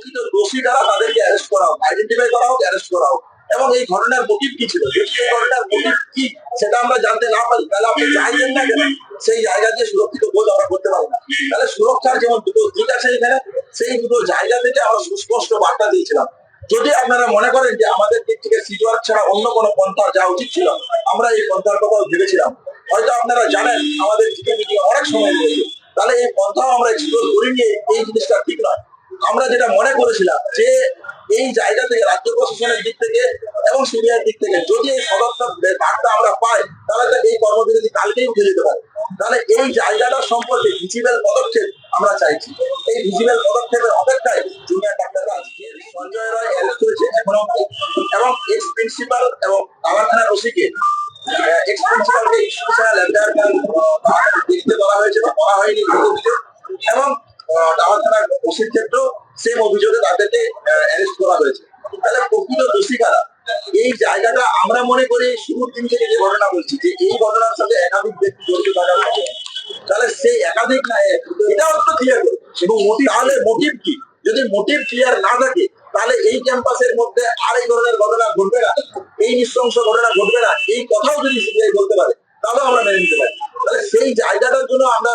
প্রকৃত দোষী যারা তাদেরকে অ্যারেস্ট করা আইডেন্টিফাই করা অ্যারেস্ট করা এবং এই ঘটনার মোটিভ কি ছিল? ঘটনার মোটিভ কি? সেটা আমরা জানতে না পারি। তাহলে আপনি চাইছেন না কেন? সেই জায়গা দিয়ে সুরক্ষিত বোধ আমরা করতে পারি না। তাহলে সুরক্ষার যেমন দুটো দিক আছে এখানে, সেই দুটো জায়গা থেকে আমরা সুস্পষ্ট বার্তা দিয়েছিলাম। যদি আপনারা মনে করেন যে আমাদের দিক থেকে সিটওয়ার্ক ছাড়া অন্য কোনো পন্থা যাওয়া উচিত ছিল, আমরা এই পন্থার কথাও ভেবেছিলাম। হয়তো আপনারা জানেন, আমাদের জিকে মিটিং অনেক সময় লেগেছে তাহলে এই পন্থাও আমরা এক্সপ্লোর করিনি, এই জিনিসটা ঠিক নয়। আমরা যেটা মনে করেছিলাম যে এই জায়গা থেকে রাজ্য প্রশাসনের দিক থেকে এবং সিবিআই দিক থেকে যদি এই সদর্থক বার্তা আমরা পাই, তাহলে এই কর্মবিরতি কালকেই উঠে যেতে পারে। তাহলে এই জায়গাটা সম্পর্কে ভিজিবল পদক্ষেপ আমরা চাইছি। এই ভিজিবল পদক্ষেপের অপেক্ষায় জুনিয়র ডাক্তাররা সঞ্জয় রায় অ্যারেস্ট হয়েছে এখনও এবং এক্স প্রিন্সিপাল এবং আমার থানার ওসিকে এক্স প্রিন্সিপালকে দেখতে বলা হয়েছে বা করা হয়নি। এবং দাওয়া থানার ওসির ক্ষেত্রেও সেম অভিযোগে তাদেরকে অ্যারেস্ট করা হয়েছে। তাহলে প্রকৃত দোষী কারা? এই জায়গাটা আমরা মনে করি শুরুর দিন থেকে যে ঘটনা বলছি, যে এই ঘটনার সাথে একাধিক ব্যক্তি জড়িত কথা তাহলে সেই একাধিক না এটাও একটু ক্লিয়ার এবং মোটিভ তাহলে মোটিভ কি? যদি মোটিভ ক্লিয়ার না থাকে, তাহলে এই ক্যাম্পাসের মধ্যে আর এই ধরনের ঘটনা ঘটবে না। এই নৃশংস ঘটনা ঘটবে না। এই কথাও যদি সিবিআই বলতে পারে, তাহলেও আমরা মেনে নিতে পারি। সেই জায়গাটার জন্য আমরা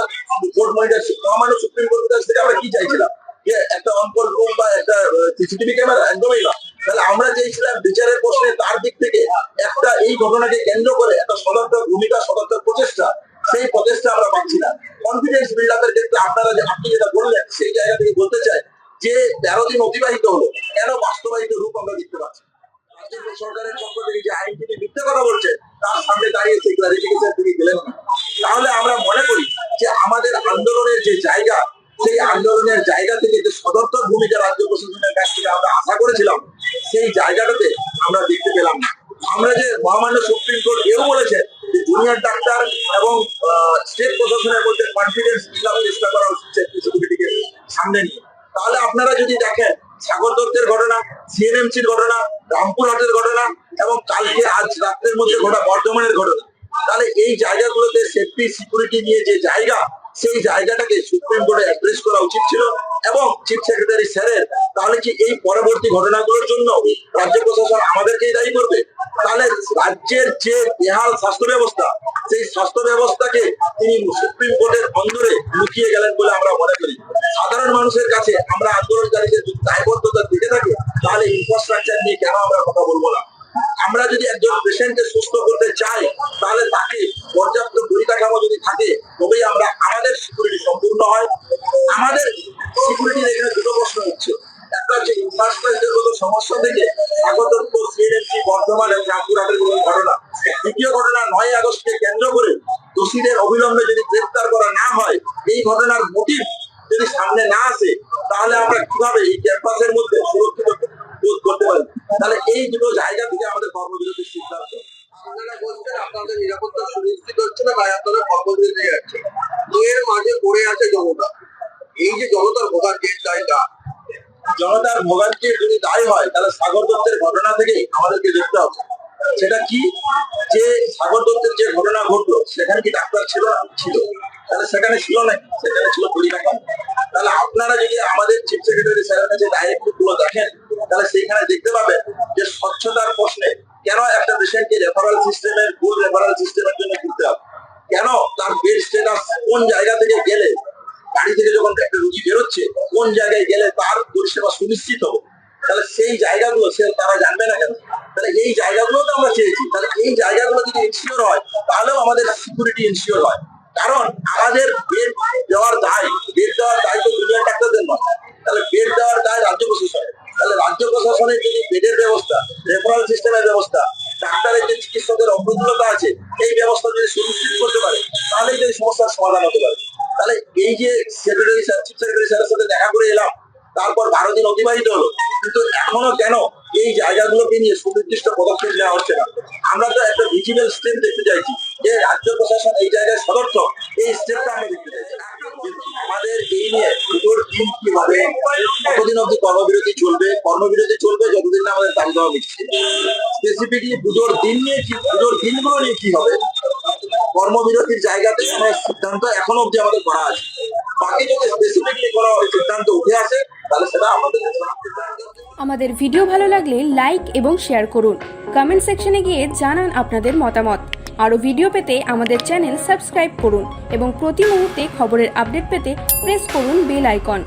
কোর্ট মনিটর, মহামান্য সুপ্রিম কোর্টের কাছ থেকে আমরা কি চাইছিলাম? যে একটা অনকল রুম বা একটা সিসিটিভি ক্যামেরা একদমই না। তাহলে আমরা চেয়েছিলাম বিচারের প্রশ্নে তার দিক থেকে একটা এই ঘটনাকে কেন্দ্র করে একটা সদর্থক ভূমিকা সদর্থক প্রচেষ্টা, সেই প্রচেষ্টা আমরা পাচ্ছি না। কনফিডেন্স বিল্ড আপের ক্ষেত্রে আপনারা যে, আপনি যেটা বললেন, সেই জায়গা থেকে বলতে চাই যে, তেরো দিন অতিবাহিত হলো, কেন বাস্তবায়িত রূপ আমরা দেখতে পাচ্ছি সরকারের পক্ষ থেকে যে আইন তিনি মিথ্যে কথা বলছে, তার সামনে দাঁড়িয়ে সেই ক্লারিফিকেশন তিনি দিলেন না। তাহলে আমরা মনে করি যে আমাদের আন্দোলনের যে জায়গা, সেই আন্দোলনের জায়গা থেকে যে সদর্থক ভূমিকা রাজ্য প্রশাসনের কাছ থেকে আমরা আশা করেছিলাম, সেই জায়গাটাতে আমরা দেখতে পেলাম না। আমরা যে মহামান্য সুপ্রিম কোর্ট এও বলেছে যে জুনিয়র ডাক্তার এবং স্টেট প্রশাসনের মধ্যে কনফিডেন্স বিল্ড চেষ্টা করা হচ্ছে সিকিউরিটিকে সামনে নিয়ে। তাহলে আপনারা যদি দেখেন, সাগর দত্তের ঘটনা সিএনএমসির ঘটনা, রামপুরহাটের ঘটনা এবং কালকে আজ রাত্রের মধ্যে ঘটা বর্ধমানের ঘটনা তাহলে এই জায়গাগুলোতে সেফটি সিকিউরিটি নিয়ে যে জায়গা, সেই জায়গাটাকে সুপ্রিম কোর্টে অ্যাড্রেস করা উচিত ছিল। এবং চিফ সেক্রেটারি স্যারের, তাহলে কি এই পরবর্তী ঘটনাগুলোর জন্য রাজ্য প্রশাসন আমাদেরকেই দায়ী করবে? তাহলে রাজ্যের যে বেহাল স্বাস্থ্য ব্যবস্থা, সেই স্বাস্থ্য ব্যবস্থাকে তিনি সুপ্রিম কোর্টের অন্দরে লুকিয়ে গেলেন বলে আমরা মনে করি। সাধারণ মানুষের কাছে আমরা আন্দোলনকারীদের যদি দায়বদ্ধতা দিতে থাকি, তাহলে ইনফ্রাস্ট্রাকচার নিয়ে কেন আমরা কথা বলব না? আমরা যদি একজন পেশেন্টকে সুস্থ করতে চাই, তাহলে তাকে পর্যাপ্ত পরিকাঠামো যদি থাকে, তবেই আমরা আমাদের সিকিউরিটি সম্পূর্ণ হয়। আমাদের সিকিউরিটির এখানে দুটো প্রশ্ন হচ্ছে ঘটনা। নয় আগস্টকে কেন্দ্র করে দোষীদের অবিলম্বে যদি গ্রেফতার করা না হয়, এই ঘটনার হচ্ছে না তাই আপনারা কর্মবিরতি যাচ্ছে এর মাঝে পড়ে আছে জনতা। এই যে জনতার ভোগান্তি দায়টা, জনতার ভোগান্তির যদি দায় হয়, তাহলে সাগর দত্তের ঘটনা থেকেই আমাদেরকে দেখতে হবে। সেটা কি? যে সাগর দত্তের যে ঘটনা ঘটলো, সেখানে কি ডাক্তার ছিল ছিল। তাহলে সেখানে ছিল না সেখানে ছিল পরিণাম তাহলে আপনারা যদি আমাদের চিফ সেক্রেটারি স্যারের কাছে ডাইরেক্টগুলো দেখেন, তাহলে সেইখানে দেখতে পাবেন যে স্বচ্ছতার প্রশ্নে কেন একটা পেশেন্টকে রেফারেল সিস্টেমের গুড রেফারেল সিস্টেমের জন্য ঘুরতে হবে? তার বেড স্ট্যাটাস কোন জায়গা থেকে গেলে? বাড়ি থেকে যখন একটা রুগী বেরোচ্ছে, কোন জায়গায় গেলে তার পরিষেবা সুনিশ্চিত হবে? তাহলে সেই জায়গাগুলো সে তারা জানবে না কেন? তাহলে এই জায়গাগুলো তো আমরা চেয়েছি। তাহলে এই জায়গাগুলো যদি ইনসিওর হয়, তাহলেও আমাদের সিকিউরিটি ইনসিওর হয়। কারণ আমাদের বেড দেওয়ার দায় বেড দেওয়ার দায় তো জুনিয়র ডাক্তারদের নয়। তাহলে বেড দেওয়ার দায় রাজ্য প্রশাসনের। তাহলে রাজ্য প্রশাসনের যদি বেডের ব্যবস্থা রেফারেল সিস্টেমের ব্যবস্থা, ডাক্তারের যে চিকিৎসকের অপ্রতুলতা আছে, এই ব্যবস্থা যদি পারে এই সমস্যার সমাধান হতে পারে। তাহলে এই যে সেক্রেটারি স্যার, চিফ সেক্রেটারি স্যারের সাথে দেখা করে এলাম, তারপর বারো দিন অতিবাহিত হলো। কিন্তু এখনও কেন এই জায়গাগুলোকে নিয়ে সুনির্দিষ্ট পদক্ষেপ নেওয়া হচ্ছে না? আমরা তো একটা ভিজিবল স্টেপ দেখতে চাইছি যে রাজ্য প্রশাসন এই জায়গায় সদর্থ। এই স্টেপটা আমরা দেখতে চাইছি। আমাদের এই নিয়ে পুজোর দিন কি হবে কতদিন অব্দি কর্মবিরতি চলবে কর্মবিরতি চলবে, যতদিন না আমাদের দাবি দেওয়া মিটছে স্পেসিফিকলি পুজোর দিন নিয়ে কি পুজোর দিনগুলো নিয়ে কি হবে? কর্মবিরতির জায়গাতে কোনো সিদ্ধান্ত এখনও অব্দি আমাদের করা আছে। বাকি যদি স্পেসিফিকলি কোনো সিদ্ধান্ত উঠে আসে, তাহলে সেটা আমাদের আমাদের ভিডিও ভালো লাগলে লাইক এবং শেয়ার করুন। কমেন্ট সেকশনে গিয়ে জানান আপনাদের মতামত। আরও ভিডিও পেতে আমাদের চ্যানেল সাবস্ক্রাইব করুন এবং প্রতি মুহূর্তে খবরের আপডেট পেতে প্রেস করুন বেল আইকন